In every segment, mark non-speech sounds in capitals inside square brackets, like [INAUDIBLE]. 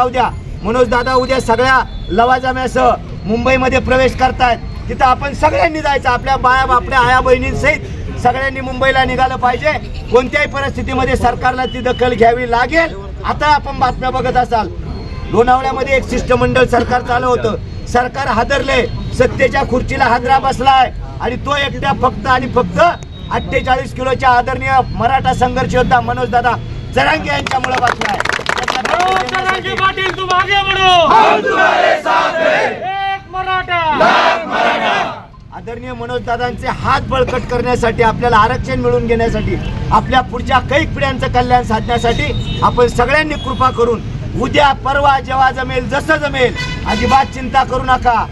जाऊ द्या. मनोज दादा उद्या सगळ्या लवाजम्यासह मुंबईमध्ये प्रवेश करतायत. तिथं आपण सगळ्यांनी जायचं आपल्या बाया आपल्या आया बहिणींसहित सगळ्यांनी मुंबईला निघालं पाहिजे. कोणत्याही परिस्थितीमध्ये सरकारला ती दखल घ्यावी लागेल. आता आपण बातम्या बघत असाल. लोणावळ्यामध्ये एक शिष्टमंडळ सरकार चालू होतं. सरकार हादरले. सत्तेच्या खुर्चीला हादरा बसलाय. आणि तो एकट्या फक्त आणि फक्त अठ्ठेचाळीस किलोच्या आदरणीय मराठा संघर्ष योद्धा मनोज दादा जरांगे यांच्यामुळे पाटील एक मराठा. आदरणीय मनोज दादांचे हात बळकट करण्यासाठी आपल्याला आरक्षण मिळवून घेण्यासाठी आपल्या पुढच्या कैक पिढ्यांचं कल्याण साधण्यासाठी आपण सगळ्यांनी कृपा करून उद्या परवा जेव्हा जमेल जसं जमेल अजिबात चिंता करू नका.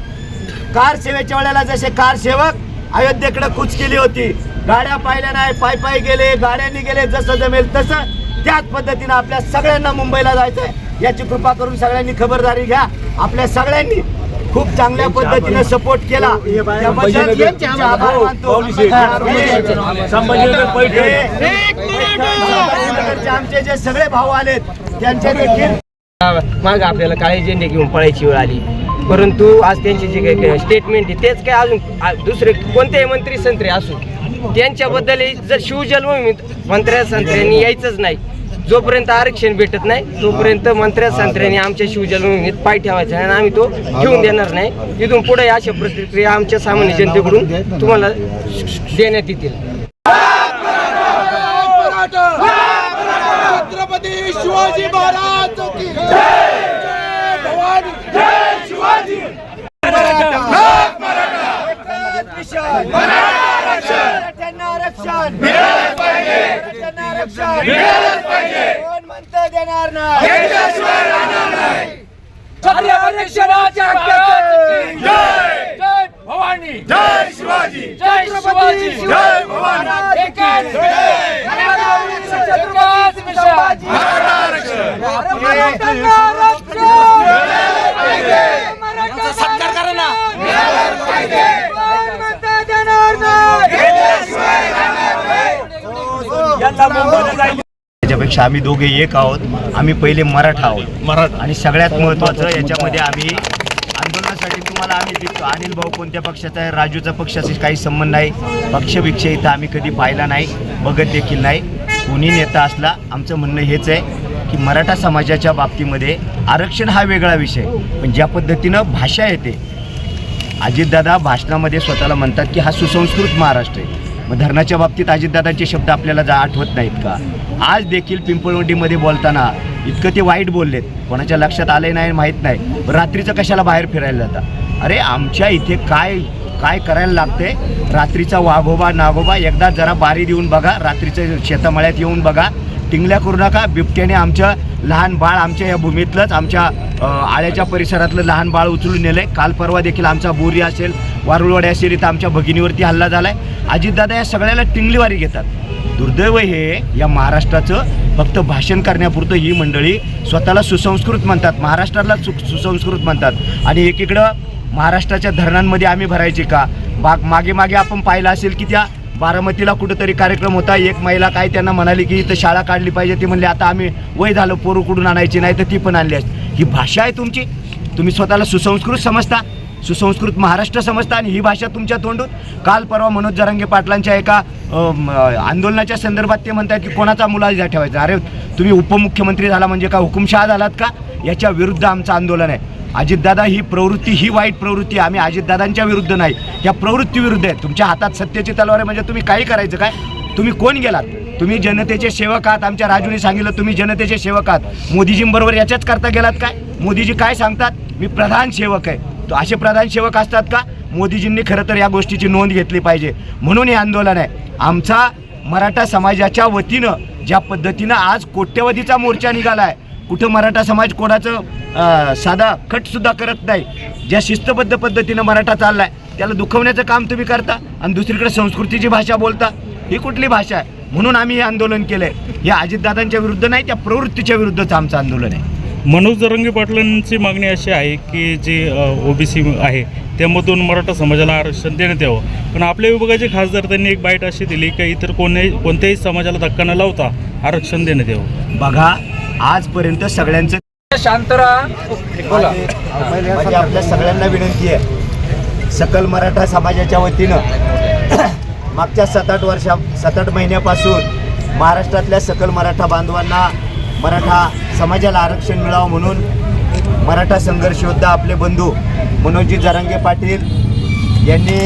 कार सेवेच्या वेळेला जसे कार सेवक अयोध्येकडे कूच केली होती. गाड्या पाहिल्या नाही पाय पाय गेले गाड्यांनी गेले जसं जमेल तसं त्याच पद्धतीनं आपल्या सगळ्यांना मुंबईला जायचंय याची कृपा करून सगळ्यांनी खबरदारी घ्या. आपल्या सगळ्यांनी खूप चांगल्या पद्धतीनं सपोर्ट केला. आमचे जे सगळे भाऊ आलेत त्यांचे देखील माग आपल्याला काळे झेंडे घेऊन पळायची वेळ आली. परंतु आज त्यांची जी काही स्टेटमेंट आहे तेच काय अजून दुसरे कोणतेही मंत्री संत्री असू. त्यांच्याबद्दल जर शिवजन्मभूमीत मंत्र्या संत्र्यांनी यायचंच नाही जोपर्यंत आरक्षण भेटत नाही तोपर्यंत मंत्र्या संत्र्यांनी आमच्या शिवजन्मभूमीत पाय ठेवायचा आहे आणि आम्ही तो घेऊन देणार नाही. इथून पुढे अशा प्रतिक्रिया आमच्या सामान्य जनतेकडून तुम्हाला देण्यात येतील. छत्रपती शिवाजी महाराज शिवाजी! आरक्षण. मिळालंच पाहिजे. मराठ्यांना आरक्षण. मिळालंच पाहिजे. कोण म्हणतं देणार नाही? जय. भवानी. जय शिवाजी. जय शिवाजी. जय भवानी. एकाच. जय मराठा आरक्षण. करा ना जायचं त्याच्यापेक्षा आम्ही दोघे एक आहोत. आम्ही पहिले मराठा आहोत. मराठा. आणि सगळ्यात महत्त्वाचं याच्यामध्ये आम्ही आंदोलनासाठी तुम्हाला आम्ही दिसतो अनिल भाऊ कोणत्या पक्षाचा आहे? राजूचा पक्षाशी काही संबंध नाही. पक्षभिक्ष इथं आम्ही कधी पाहिला नाही. बघत देखील नाही. कोणी नेता असला आमचं म्हणणं हेच आहे की मराठा समाजाच्या बाबतीमध्ये आरक्षण हा वेगळा विषय. पण ज्या पद्धतीनं भाषा येते अजितदादा भाषणामध्ये स्वतःला म्हणतात की हा सुसंस्कृत महाराष्ट्र आहे. मग धरणाच्या बाबतीत अजितदादांचे शब्द आपल्याला जा आठवत नाहीत का? आज देखील पिंपळवंडीमध्ये बोलताना इतकं ते वाईट बोललेत. कोणाच्या लक्षात आले नाही माहीत नाही. रात्रीचं कशाला बाहेर फिरायला जाता? अरे आमच्या इथे काय काय करायला लागते रात्रीचा वाघोबा नागोबा एकदा जरा बारी देऊन बघा. रात्रीचं शेतामळ्यात येऊन बघा. टिंगल्या करू नका. बिबट्याने आमच्या लहान बाळ आमच्या या भूमीतलंच आमच्या आळ्याच्या परिसरातलं लहान बाळ उचलून नेलं आहे काल परवा देखील आमचा बोरी असेल वारुळवाडी असेल इथं आमच्या भगिनीवरती हल्ला झाला आहे अजितदादा या सगळ्याला टिंगलीवारी घेतात. दुर्दैव हे या महाराष्ट्राचं फक्त भाषण करण्यापुरतं ही मंडळी स्वतःला सुसंस्कृत म्हणतात. महाराष्ट्राला सु सुसंस्कृत म्हणतात. आणि एकीकडं महाराष्ट्राच्या धरणांमध्ये आम्ही भरायचे का? बाग मागे मागे आपण पाहिलं असेल की त्या बारामतीला कुठंतरी कार्यक्रम होता. एक महिला काय त्यांना म्हणाली की इथं शाळा काढली पाहिजे. ती म्हणली आता आम्ही वय झालं पोरू कुठून आणायची? नाही तर ती पण आणली असती. ही भाषा आहे तुमची. तुम्ही स्वतःला सुसंस्कृत समजता. सुसंस्कृत महाराष्ट्र समजता आणि ही भाषा तुमच्या तोंडून? काल परवा मनोज जरांगे पाटलांच्या एका आंदोलनाच्या संदर्भात ते म्हणतात की कोणाचा मुलाजा ठेवायचा? अरे तुम्ही उपमुख्यमंत्री झाला म्हणजे का हुकुमशहा झालात का? याच्या विरुद्ध आमचं आंदोलन आहे. अजितदादा ही प्रवृत्ती ही वाईट प्रवृत्ती आम्ही अजितदादांच्या विरुद्ध नाही. या प्रवृत्ती विरुद्ध आहे. तुमच्या हातात सत्तेची तलवार आहे म्हणजे तुम्ही काही करायचं काय? तुम्ही कोण गेलात? तुम्ही जनतेचे सेवक आहात. आमच्या राजूने सांगितलं तुम्ही जनतेचे सेवक आहात. मोदीजींबरोबर याच्याच करता गेलात काय? मोदीजी काय सांगतात? मी प्रधान सेवक आहे. असे प्रधान सेवक असतात का? मोदीजींनी खरं तर या गोष्टीची नोंद घेतली पाहिजे. म्हणून हे आंदोलन आहे. आमचा मराठा समाजाच्या वतीनं ज्या पद्धतीनं आज कोट्यवधीचा मोर्चा निघाला आहे कुठं मराठा समाज कोणाचं साधा कटसुद्धा करत नाही ज्या शिस्तबद्ध पद्धतीनं मराठा चाललाय त्याला दुखवण्याचं काम तुम्ही करता आणि दुसरीकडे संस्कृतीची भाषा बोलता ही कुठली भाषा आहे? म्हणून आम्ही हे आंदोलन केलं आहे या अजितदादांच्या विरुद्ध नाही त्या प्रवृत्तीच्या विरुद्धच आमचं आंदोलन आहे. मनोज जरंगे पाटलांची मागणी अशी आहे की जे ओबीसी आहे त्यामधून मराठा समाजाला आरक्षण देण्यात यावं. पण आपल्या विभागाचे खासदार त्यांनी एक बाईट अशी दिली की इतर कोणी कोणत्याही समाजाला धक्का न लावता आरक्षण देण्यात यावं. बघा आजपर्यंत सगळ्यांचं शांत राहा. माझी आपल्या सगळ्यांना विनंती आहे. सकल मराठा समाजाच्या वतीनं [CLEARS THROAT] मागच्या सात आठ वर्षा सात आठ महिन्यापासून महाराष्ट्रातल्या सकल मराठा बांधवांना मराठा समाजाला आरक्षण मिळावं म्हणून मराठा संघर्ष योद्धा आपले बंधू मनोजी जरांगे पाटील यांनी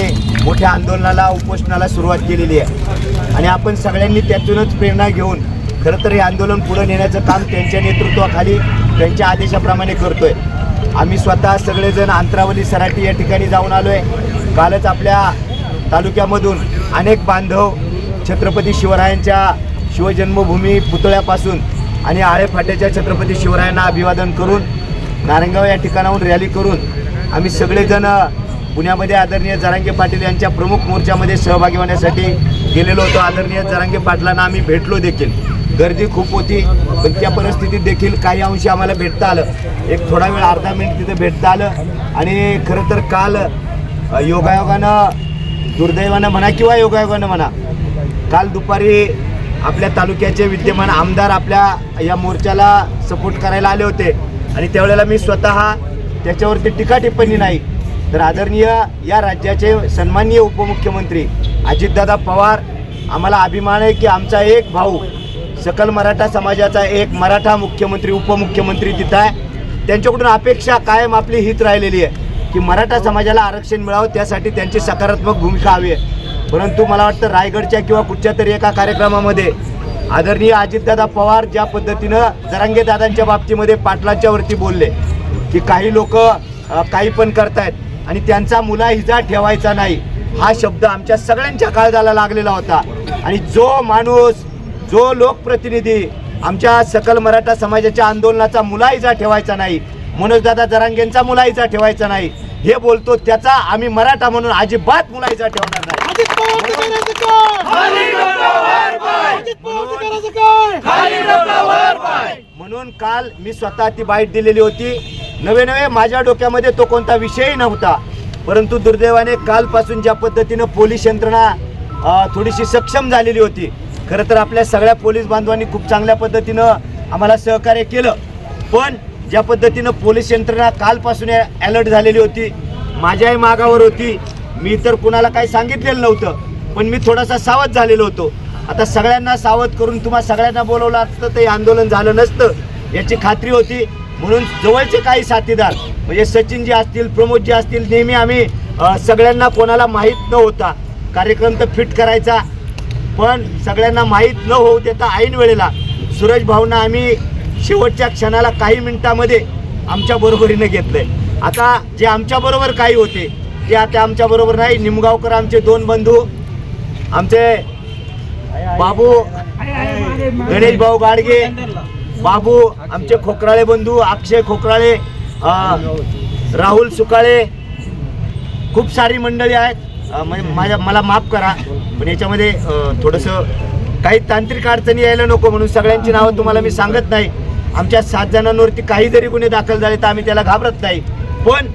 मोठ्या आंदोलनाला उपोषणाला सुरुवात केलेली आहे. आणि आपण सगळ्यांनी त्यातूनच प्रेरणा घेऊन खरं तर हे आंदोलन पुढे नेण्याचं काम त्यांच्या नेतृत्वाखाली त्यांच्या आदेशाप्रमाणे करतो आहे आम्ही स्वतः सगळेजण अंतरावली सराटी या ठिकाणी जाऊन आलो आहे कालच आपल्या तालुक्यामधून अनेक बांधव छत्रपती शिवरायांच्या शिवजन्मभूमी पुतळ्यापासून आणि आळे फाट्याच्या छत्रपती शिवरायांना अभिवादन करून नारायणगाव या ठिकाणाहून रॅली करून आम्ही सगळेजण पुण्यामध्ये आदरणीय जरांगे पाटील यांच्या प्रमुख मोर्चामध्ये सहभागी होण्यासाठी गेलेलो होतो. आदरणीय जरांगे पाटलांना आम्ही भेटलो देखील. गर्दी खूप होती पण त्या परिस्थितीत देखील काही अंशी आम्हाला भेटता आलं. एक थोडा वेळ अर्धा मिनिट तिथे भेटता आलं. आणि खरं तर काल योगायोगानं दुर्दैवानं म्हणा किंवा योगायोगानं म्हणा काल दुपारी आपल्या तालुक्याचे विद्यमान आमदार आपल्या या मोर्चाला सपोर्ट करायला आले होते. आणि त्यावेळेला मी स्वतः त्याच्यावरती टीका टिप्पणी नाही तर आदरणीय या राज्याचे सन्माननीय उपमुख्यमंत्री अजितदादा पवार आम्हाला अभिमान आहे की आमचा एक भाऊ सकल मराठा समाजाचा एक मराठा मुख्यमंत्री उपमुख्यमंत्री तिथं आहे. त्यांच्याकडून अपेक्षा कायम आपली हीच राहिलेली आहे की मराठा समाजाला आरक्षण मिळावं त्यासाठी त्यांची सकारात्मक भूमिका हवी आहे. परंतु मला वाटतं रायगडच्या किंवा कुठच्या तरी एका कार्यक्रमामध्ये आदरणीय अजितदादा पवार ज्या पद्धतीनं जरांगे दादांच्या बाबतीमध्ये पाटलांच्या वरती बोलले की काही लोक काही पण करतायत आणि त्यांचा मुलाहिजा ठेवायचा नाही हा शब्द आमच्या सगळ्यांच्या काळजाला लागलेला होता. आणि जो माणूस जो लोकप्रतिनिधी आमच्या सकल मराठा समाजाच्या आंदोलनाचा मुलाहिजा ठेवायचा नाही मनोजदादा जरांगेंचा मुलाहिजा ठेवायचा नाही हे बोलतो त्याचा आम्ही मराठा म्हणून अजिबात मुलाहिजा ठेवणार नाही. म्हणून काल मी स्वतः ती बाईट दिलेली होती. नवे नवे माझ्या डोक्यामध्ये तो कोणता विषयही नव्हता. परंतु दुर्दैवाने कालपासून ज्या पद्धतीनं पोलीस यंत्रणा थोडीशी सक्षम झालेली होती. खरं तर आपल्या सगळ्या पोलीस बांधवांनी खूप चांगल्या पद्धतीनं आम्हाला सहकार्य केलं. पण ज्या पद्धतीनं पोलीस यंत्रणा कालपासून अलर्ट झालेली होती माझ्याही मागावर होती. मी तर कुणाला काही सांगितलेलं नव्हतं पण मी थोडासा सावध झालेलो होतो. आता सगळ्यांना सावध करून तुम्हा सगळ्यांना बोलवलं असतं तर हे आंदोलन झालं नसतं याची खात्री होती. म्हणून जवळचे काही साथीदार म्हणजे सचिन जे असतील प्रमोद जे असतील नेहमी आम्ही सगळ्यांना कोणाला माहीत न होता कार्यक्रम तर फिट करायचा. पण सगळ्यांना माहीत न होऊ देता ऐन वेळेला सुरेश भाऊंना आम्ही शेवटच्या क्षणाला काही मिनिटामध्ये आमच्या बरोबरीनं घेतलंय. आता जे आमच्याबरोबर काही होते ते आता आमच्याबरोबर नाही. निमगावकर आमचे दोन बंधू आमचे बाबू गणेश भाऊ गाडगे बाबू आमचे खोकराळे बंधू अक्षय खोकराळे राहुल सुकाळे खूप सारी मंडळी आहेत. म्हणजे माझ्या मला माफ करा पण याच्यामध्ये थोडंसं काही तांत्रिक अडचणी यायला नको म्हणून सगळ्यांची नावं तुम्हाला मी सांगत नाही. आमच्या सात जणांवरती काही जरी गुन्हे दाखल झाले तर आम्ही त्याला घाबरत नाही. पण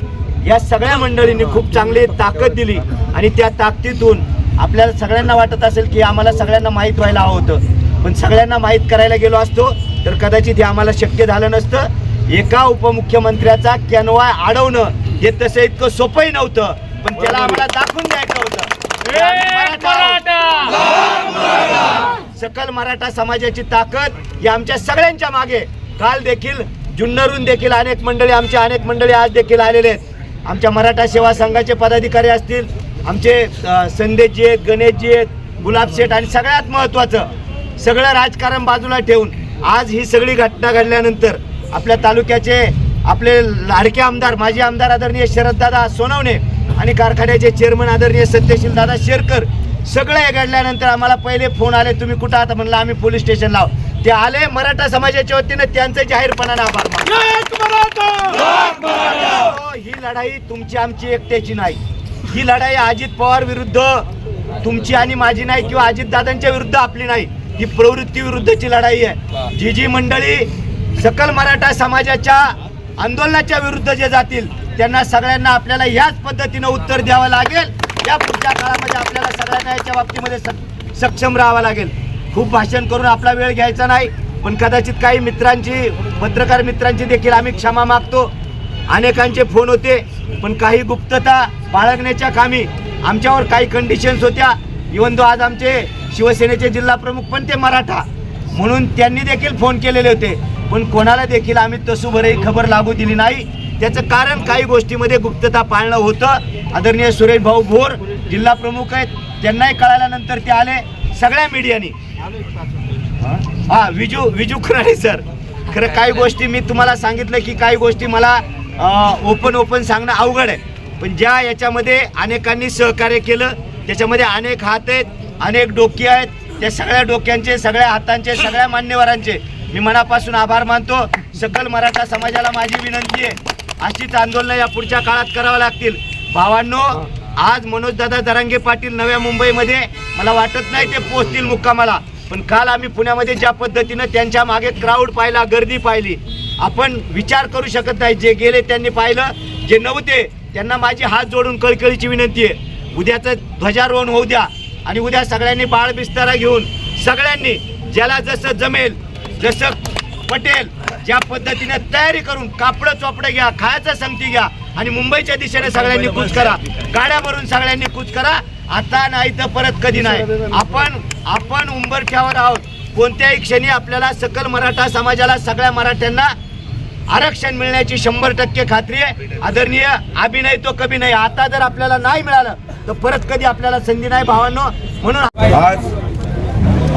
या सगळ्या मंडळींनी खूप चांगली ताकद दिली आणि त्या ताकदीतून आपल्याला सगळ्यांना वाटत असेल की आम्हाला सगळ्यांना माहीत व्हायला हवं होतं. पण सगळ्यांना माहीत करायला गेलो असतो तर कदाचित हे आम्हाला शक्य झालं नसतं. एका उपमुख्यमंत्र्याचा कॅनवा अडवणं हे तसं इतकं सोपंही नव्हतं पण त्याला आम्हाला दाखवून द्यायचं होतं. सकल मराठा समाजाची ताकद ही आमच्या सगळ्यांच्या मागे काल देखील जुन्नरून देखील अनेक मंडळी आमच्या अनेक मंडळी आज देखील आलेले आहेत आमच्या मराठा सेवा संघाचे पदाधिकारी असतील आमचे संदेशजी आहेत गणेशजी आहेत गुलाब शेठ आणि सगळ्यात महत्त्वाचं सगळं राजकारण बाजूला ठेवून आज ही सगळी घटना घडल्यानंतर आपल्या तालुक्याचे आपले लाडके आमदार माजी आमदार आदरणीय शरददादा सोनवणे आणि कारखान्याचे चेअरमन आदरणीय सत्यशील दादा शेरकर सगळं हे घडल्यानंतर आम्हाला पहिले फोन आले तुम्ही कुठं आता म्हणलं आम्ही पोलीस स्टेशनला आहोत. ते आले मराठा समाजाच्या वतीनं त्यांचं जाहीरपणानं आभार मानतो. हो, ही लढाई तुमची आमची एकट्याची नाही. ही लढाई अजित पवार विरुद्ध तुमची आणि माझी नाही किंवा अजित दादांच्या विरुद्ध आपली नाही. ही प्रवृत्ती विरुद्धची लढाई आहे. जी जी मंडळी सकल मराठा समाजाच्या आंदोलनाच्या विरुद्ध जे जातील त्यांना सगळ्यांना आपल्याला याच पद्धतीनं उत्तर द्यावं लागेल. या पुढच्या काळामध्ये आपल्याला सगळ्यांना याच्या बाबतीमध्ये सक- सक्षम राहावं लागेल. खूप भाषण करून आपला वेळ घ्यायचा नाही. पण कदाचित काही मित्रांची पत्रकार मित्रांची देखील आम्ही क्षमा मागतो. अनेकांचे फोन होते पण काही गुप्तता बाळगण्याच्या कामी आमच्यावर काही कंडिशन्स होत्या. इवन दो आज आमचे शिवसेनेचे जिल्हा प्रमुख पण ते मराठा. म्हणून त्यांनी देखील फोन केलेले होते. पण कोणाला देखील आम्ही तसूभरही खबर लागू दिली नाही. त्याचं कारण काही गोष्टीमध्ये गुप्तता पाळणं होतं. आदरणीय सुरेश भाऊ भोर जिल्हा प्रमुख आहेत त्यांनाही कळाल्यानंतर ते आले. सगळ्या मीडियानी. हा विजू विजू खुराडे सर. खरं काही गोष्टी मी तुम्हाला सांगितलं की काही गोष्टी मला ओपन ओपन सांगणं अवघड आहे. पण ज्या याच्यामध्ये अनेकांनी सहकार्य केलं त्याच्यामध्ये अनेक हात आहेत अनेक डोकी आहेत. त्या सगळ्या डोक्यांचे सगळ्या हातांचे सगळ्या मान्यवरांचे मी मनापासून आभार मानतो. सकल मराठा समाजाला माझी विनंती आहे. अशीच आंदोलनं या पुढच्या काळात करावं लागतील. भावांनो आज मनोजदादा दरांगे पाटील नव्या मुंबईमध्ये. मला वाटत नाही ते पोचतील मुक्कामाला. पण काल आम्ही पुण्यामध्ये ज्या पद्धतीनं त्यांच्या मागे क्राऊड पाहिला गर्दी पाहिली आपण विचार करू शकत नाही. जे गेले त्यांनी पाहिलं. जे नव्हते त्यांना माझी हात जोडून कळकळीची विनंती आहे. उद्याचं ध्वजारोहण होऊ द्या आणि उद्या सगळ्यांनी बाळ बिस्तारा घेऊन सगळ्यांनी ज्याला जसं जमेल जसं पटेल ज्या पद्धतीने तयारी करून कापडं चोपडं घ्या खायचं संगती घ्या आणि मुंबईच्या दिशेने सगळ्यांनी कूच करा. गाड्या भरून सगळ्यांनी कूच करा. आता नाही तर परत कधी नाही. आपण आपण उंबरठ्यावर आहोत. कोणत्याही क्षणी आपल्याला सकल मराठा समाजाला सगळ्या मराठ्यांना आरक्षण मिळण्याची शंभर टक्के खात्री आहे. आदरणीय अभिनय तो कभी नाही. आता जर आपल्याला नाही मिळालं तर परत कधी आपल्याला संधी नाही भावांनो. म्हणून आज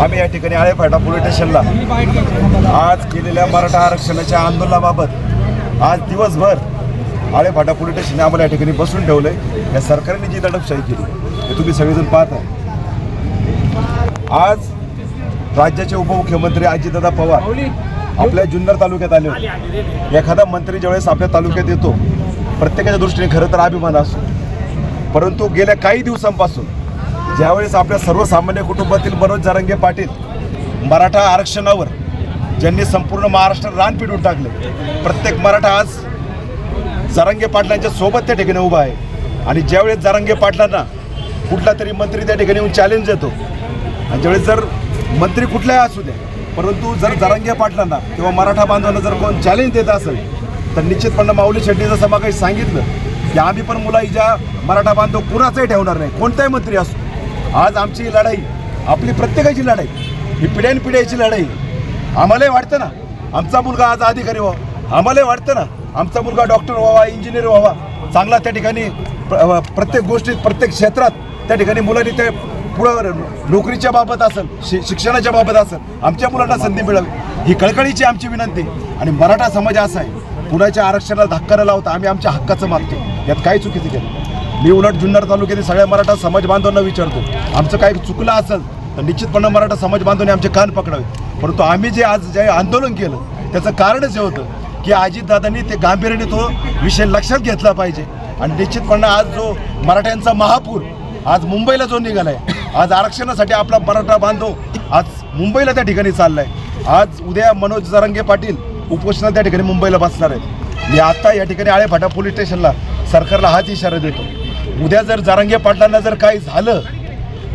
आम्ही या ठिकाणी आळेफाटा पोलीस स्टेशनला. आज केलेल्या मराठा आरक्षणाच्या आंदोलनाबाबत आज दिवसभर आळेफाटा पोलीस स्टेशनने आम्हाला या ठिकाणी बसून ठेवलंय. या सरकारने जी दडपशाही केली हे तुम्ही सगळेजण पाहत आज राज्याचे उपमुख्यमंत्री अजितदादा पवार आपल्या जुन्नर तालुक्यात आले होते. एखादा मंत्री ज्यावेळेस आपल्या तालुक्यात येतो प्रत्येकाच्या दृष्टीने खरं तर अभिमान असतो. परंतु गेल्या काही दिवसांपासून ज्यावेळेस आपल्या सर्वसामान्य कुटुंबातील मनोज जारंगे पाटील मराठा आरक्षणावर ज्यांनी संपूर्ण महाराष्ट्र रान पिटून टाकले प्रत्येक मराठा आज जारंगे पाटलांच्या सोबत त्या ठिकाणी उभा आहे. आणि ज्यावेळेस जारंगे पाटलांना कुठला तरी मंत्री त्या ठिकाणी येऊन चॅलेंज देतो आणि ज्यावेळेस जर मंत्री कुठलाही असू दे परंतु जर जारंगे पाटलांना किंवा मराठा बांधवांना जर कोण चॅलेंज देत असेल तर निश्चितपणे माऊली शेट्टी जसं मग काही सांगितलं की आम्ही पण मुला ज्या मराठा बांधव कुणाचाही ठेवणार नाही कोणताही मंत्री असतो आज आमची ही लढाई आपली प्रत्येकाची लढाई ही पिढ्यानपिढ्याची लढाई. आम्हालाही वाटतं ना आमचा मुलगा आज अधिकारी व्हावा. आम्हालाही वाटतं ना आमचा मुलगा डॉक्टर व्हावा इंजिनियर व्हावा. चांगला त्या ठिकाणी प्रत्येक गोष्टीत प्रत्येक क्षेत्रात त्या ठिकाणी मुलांनी ते पुढं नोकरीच्या बाबत असेल शि शिक्षणाच्या बाबत असेल आमच्या मुलांना संधी मिळावी. ही कळकळीची आमची विनंती. आणि मराठा समाज असा आहे पुण्याच्या आरक्षणाला धक्का न लावता आम्ही आमच्या हक्काचं मागतो. यात काही चुकीचं केलं मी उलट जुन्नर तालुक्यातील सगळ्या मराठा समाज बांधवांना विचारतो आमचं काही चुकलं असेल तर निश्चितपणे मराठा समाज बांधवांनी आमचे कान पकडावे. परंतु आम्ही जे आज जे आंदोलन केलं त्याचं कारणच हे होतं की अजितदादांनी ते गांभीर्याने तो विषय लक्षात घेतला पाहिजे. आणि निश्चितपणे आज जो मराठ्यांचा महापूर आज मुंबईला जो निघाला आहे आज आरक्षणासाठी आपला मराठा बांधव आज मुंबईला त्या ठिकाणी चाललाय. आज उद्या मनोज जरंगे पाटील उपोषणात त्या ठिकाणी मुंबईला बसणार आहेत. मी आता या ठिकाणी आळेफाटा पोलीस स्टेशनला सरकारला हाच इशारा देतो. उद्या जर जारंगे पाटलांना जर काही झालं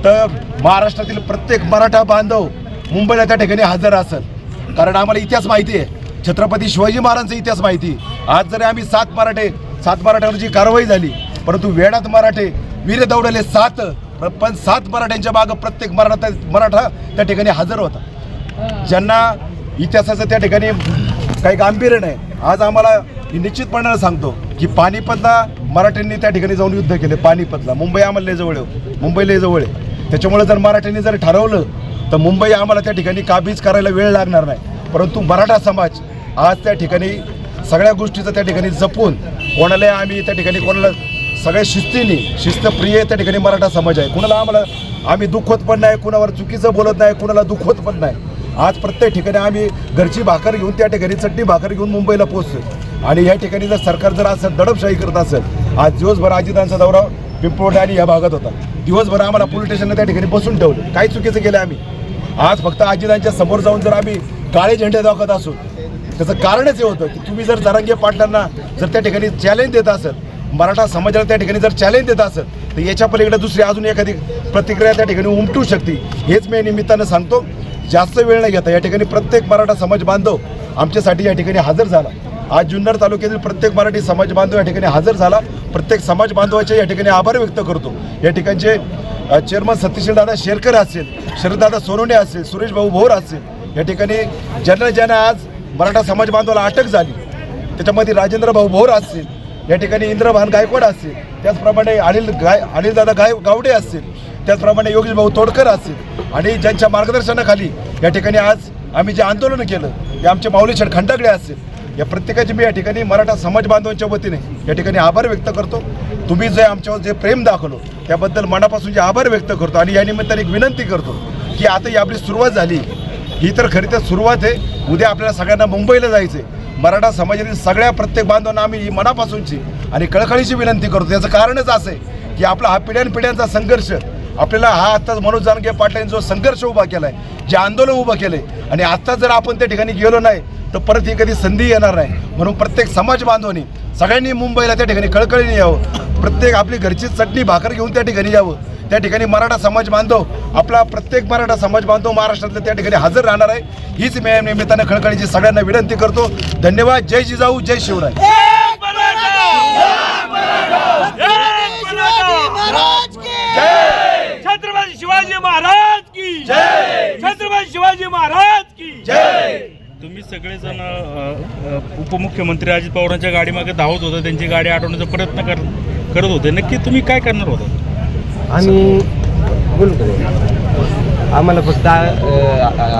तर महाराष्ट्रातील प्रत्येक मराठा बांधव मुंबईला त्या ठिकाणी हजर असेल. कारण आम्हाला इतिहास माहिती आहे. छत्रपती शिवाजी महाराजांचा इतिहास माहिती आहे. आज जरी आम्ही सात मराठे सात मराठ्यावर जी कारवाई झाली परंतु वेडात मराठे वीर दौडले सात पण सात मराठ्यांच्या मागं प्रत्येक मराठा मराठा त्या ठिकाणी हजर होता. ज्यांना इतिहासाचं त्या ठिकाणी काही गांभीर्य नाही. आज आम्हाला की निश्चितपणानं सांगतो की पानिपतला मराठ्यांनी त्या ठिकाणी जाऊन युद्ध केले. पानिपतला. मुंबई आम्हाला जवळ हो. मुंबई लय जवळ आहे. त्याच्यामुळे जर मराठ्यांनी जर ठरवलं तर मुंबई आम्हाला त्या ठिकाणी काबीज करायला वेळ लागणार नाही. परंतु मराठा समाज आज त्या ठिकाणी सगळ्या गोष्टीचं त्या ठिकाणी जपून कोणाला आम्ही त्या ठिकाणी कोणाला सगळ्या शिस्तीने शिस्तप्रिय त्या ठिकाणी मराठा समाज आहे. कुणाला आम्हाला आम्ही दुखवत पण नाही कुणावर चुकीचं बोलत नाही कुणाला दुखवत पण नाही. आज प्रत्येक ठिकाणी आम्ही घरची भाकर घेऊन त्या ठिकाणी चटणी भाकर घेऊन मुंबईला पोहोचतो आणि या ठिकाणी जर सरकार जर असं दडपशाही करत असेल आज दिवसभर अजितांचा दौरा पिंपवडे आणि या भागात होता. दिवसभर आम्हाला पोलीस स्टेशनला त्या ठिकाणी बसून ठेवलं. काही चुकीचं केलं आम्ही? आज फक्त अजितांच्या समोर जाऊन जर आम्ही काळे झेंडे दाखवत असू त्याचं कारणच हे होतं की तुम्ही जर जरांगे पाटलांना जर त्या ठिकाणी चॅलेंज देत असेल मराठा समाजाला त्या ठिकाणी जर चॅलेंज देत असेल तर याच्या पलीकडे दुसरी अजून एखादी प्रतिक्रिया त्या ठिकाणी उमटू शकते. हेच मी निमित्तानं सांगतो. जास्त वेळ न घेता या ठिकाणी प्रत्येक मराठा समाज बांधव आमच्यासाठी या ठिकाणी हजर झाला. आज जुन्नर तालुक्यातील प्रत्येक मराठी समाज बांधव या ठिकाणी हजर झाला. प्रत्येक समाज बांधवाचे या ठिकाणी आभार व्यक्त करतो. या ठिकाणचे चेअरमन सतीशदादा शेरकर असेल शरददादा सोनवणे असेल सुरेश भाऊ भोर असेल या ठिकाणी ज्यांना ज्यांना आज मराठा समाज बांधवाला अटक झाली त्याच्यामध्ये राजेंद्र भाऊ भोर असतील या ठिकाणी इंद्रभान गायकवाड असतील त्याचप्रमाणे अनिल गाय अनिलदादा गाय गावडे असतील त्याचप्रमाणे योगेश भाऊ तोडकर असतील आणि ज्यांच्या मार्गदर्शनाखाली या ठिकाणी आज आम्ही जे आंदोलन केलं ते आमचे माऊली शेठ असतील या प्रत्येकाची मी या ठिकाणी मराठा समाज बांधवांच्या वतीने या ठिकाणी आभार व्यक्त करतो. तुम्ही जे आमच्यावर जे प्रेम दाखवलो त्याबद्दल मनापासून जे आभार व्यक्त करतो आणि या निमित्ताने एक विनंती करतो की आता ही आपली सुरुवात झाली. ही तर खरी तर सुरुवात आहे. उद्या आपल्याला सगळ्यांना मुंबईला जायचं आहे मराठा समाजातील सगळ्या प्रत्येक बांधवांना आम्ही ही मनापासूनची आणि कळकळीची विनंती करतो. याचं कारणच असं आहे की आपला हा पिढ्यानपिढ्यांचा संघर्ष आपल्याला हा आत्ताच मनोज जानगे पाटलांनी जो संघर्ष उभा केला आहे जे आंदोलन उभं केलं आहे आणि आत्ता जर आपण त्या ठिकाणी गेलो नाही तर परत ही कधी संधी येणार नाही. म्हणून प्रत्येक समाज बांधवांनी सगळ्यांनी मुंबईला त्या ठिकाणी कळकळीने यावं. प्रत्येक आपली घरची चटणी भाकर घेऊन त्या ठिकाणी यावं. त्या ठिकाणी मराठा समाज बांधव आपला प्रत्येक मराठा समाज बांधव महाराष्ट्रातल्या त्या ठिकाणी हजर राहणार आहे. हीच मी निमित्तानं खळखळीची सगळ्यांना विनंती करतो. धन्यवाद. जय जिजाऊ जय शिवराय. एक महाराज की छत्रपती शिवाजी महाराज की जय! छत्रपती शिवाजी महाराज की तुम्ही सगळेजण उपमुख्यमंत्री अजित पवारांच्या गाडीमागे धावत होते. त्यांची गाडी आठवण्याचा प्रयत्न कर करत होते. नक्की तुम्ही काय करणार होता? आम्ही बोलू आम्हाला फक्त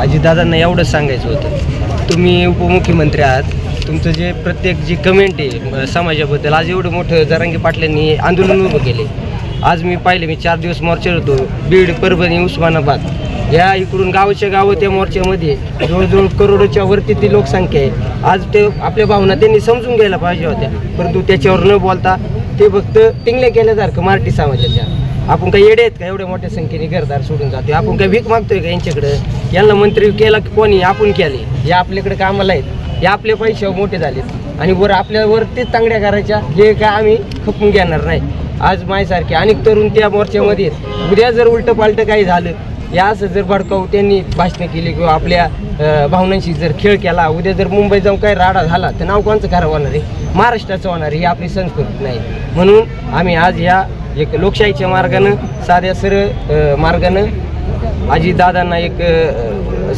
अजितदादांना एवढंच सांगायचं होतं. तुम्ही उपमुख्यमंत्री आहात. तुमचं जे प्रत्येक जी कमेंट आहे समाजाबद्दल आज एवढं मोठं जरांगी पाटलांनी आंदोलन उभं केले आज मी पाहिले मी चार दिवस मोर्चावर होतो. बीड परभणी उस्मानाबाद. या इकडून गावच्या गावं त्या मोर्चामध्ये जवळजवळ करोडोच्या वरती ती लोकसंख्या आहे. आज ते आपल्या भावना त्यांनी समजून घ्यायला पाहिजे होत्या. परंतु त्याच्यावर न बोलता ते फक्त टिंगल्या केल्यासारखं मराठी समाजाच्या. आपण काही येडे आहेत का? एवढ्या मोठ्या संख्येने घरदार सोडून जातोय. आपण काही भीक मागतोय का यांच्याकडं? यांना मंत्री केला की कोणी? आपण केले. हे आपल्याकडे कामाला आहेत. हे आपले पैसे मोठे झालेत. आणि वर आपल्यावरतीच तांगड्या करायच्या हे काय आम्ही खपून घेणार नाही. आज माझ्यासारखे अनेक तरुण त्या मोर्चामध्ये आहेत. उद्या जर उलटं पालटं काही झालं या असं जर भडकावू त्यांनी भाषणं केली किंवा आपल्या भावनांशी जर खेळ केला उद्या जर मुंबईत जाऊन काही राडा झाला तर नाव कोणचं खरं होणार आहे? महाराष्ट्राचं होणार आहे ही आपली संस्कृती नाही. म्हणून आम्ही आज या एक लोकशाहीच्या मार्गानं साध्या सरळ मार्गानं अजितदादांना एक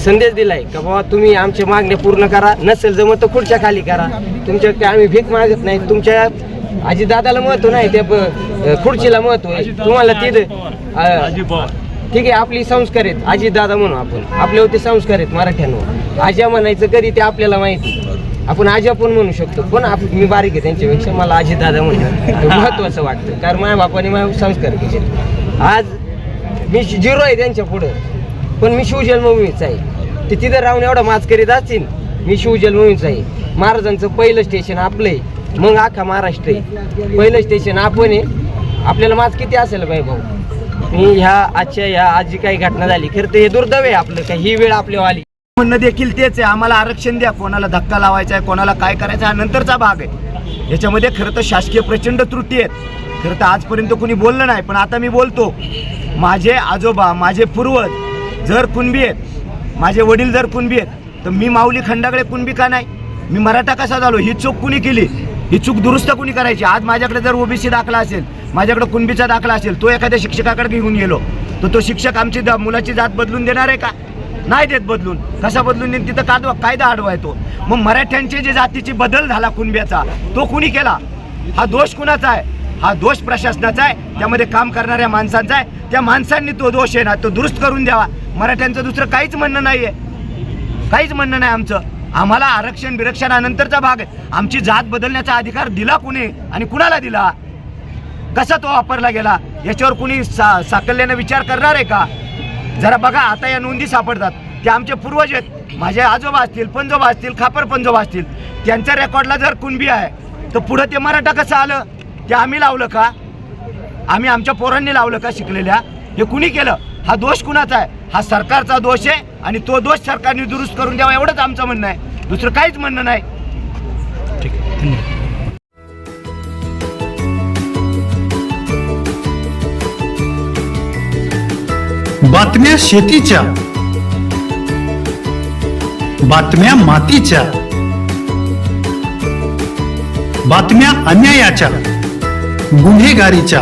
संदेश दिलाय का बाबा तुम्ही आमच्या मागण्या पूर्ण करा नसेल जमत तर खुर्च्या खाली करा. तुमच्याकडे आम्ही भीक मागत नाही तुमच्या अजितदादाला महत्त्व नाही त्या खुर्चीला महत्त्व आहे. तुम्हाला तिथं ठीक आहे आपली संस्कार आहेत अजितदादा म्हणू आपण. आपल्यावरती संस्कार आहेत मराठ्यांवर. आज्या म्हणायचं कधी ते आपल्याला माहिती. आपण आजा पण म्हणू शकतो. पण आप मी बारीक आहे त्यांच्यापेक्षा मला अजितदादा म्हणणं महत्वाचं वाटतं. कारण माझ्या बापाने माझ्या संस्कार केले आज मी झिरो आहे त्यांच्या पुढं. पण मी शिवजन्मभूमीच आहे. ते तिथं राहून एवढा माच करीत असतील मी शिवजन्मभूमीच आहे. महाराजांचं पहिलं स्टेशन आपलं आहे. मग अख्खा महाराष्ट्र आहे. पहिलं स्टेशन आपण आहे. आपल्याला माच किती असेल बाई भाऊ? मी ह्या आजच्या ह्या आज जी काही घटना झाली खरं तर हे दुर्दैव आहे आपलं का ही वेळ आपल्यावर आली. म्हणणं देखील तेच आहे आम्हाला आरक्षण द्या कोणाला धक्का लावायचा आहे कोणाला काय करायचं हा नंतरचा भाग आहे. याच्यामध्ये खरं तर शासकीय प्रचंड त्रुटी आहेत. खरं तर आजपर्यंत कोणी बोललं नाही पण आता मी बोलतो. माझे आजोबा माझे पूर्वज जर कुणबी आहेत माझे वडील जर कुणबी आहेत तर मी माऊली खंडाकडे कुणबी का नाही? मी मराठा कसा झालो? ही चूक कुणी केली? ही चूक दुरुस्त कुणी करायची? आज माझ्याकडे जर ओबीसी दाखला असेल माझ्याकडे कुणबीचा दाखला असेल तो एखाद्या शिक्षकाकडे घेऊन गेलो तर तो शिक्षक आमची दा- मुलाची जात बदलून देणार आहे का? नाही देत बदलून. कसा बदलून देईन? तिथं कायदा कायदा आडवा येतो. मग मराठ्यांची जे जातीची बदल झाला कुणब्याचा तो कुणी केला? हा दोष कुणाचा आहे? हा दोष प्रशासनाचा आहे. त्यामध्ये काम करणाऱ्या माणसांचा आहे. त्या माणसांनी तो दोष आहे ना तो दुरुस्त करून द्यावा. मराठ्यांचं दुसरं काहीच म्हणणं नाही आहे काहीच म्हणणं नाही आमचं. आम्हाला आरक्षण बिरक्षणानंतरचा भाग आहे. आमची जात बदलण्याचा अधिकार दिला कुणी आणि कुणाला दिला? कसा तो वापरला गेला? याच्यावर कुणी सा साकल्यानं विचार करणार आहे का? जरा बघा आता या नोंदी सापडतात. ते आमचे पूर्वज आहेत. माझे आजोबा असतील पंजोबा असतील खापर पंजोबा असतील. त्यांच्या रेकॉर्डला जर कुणबी आहे तर पुढं ते मराठा कसं आलं? ते आम्ही लावलं का? आम्ही आमच्या पोरांनी लावलं का शिकलेल्या? हे कुणी केलं? हा दोष कुणाचा आहे? हा सरकारचा दोष आहे आणि तो दोष सरकारने दुरुस्त करून द्यावा एवढंच आमचं म्हणणं आहे. दुसरं काहीच म्हणणं नाही. ठीक आहे धन्यवाद. बातम्या शेतीच्या बातम्या मातीच्या बातम्या अन्यायाच्या गुन्हेगारीच्या.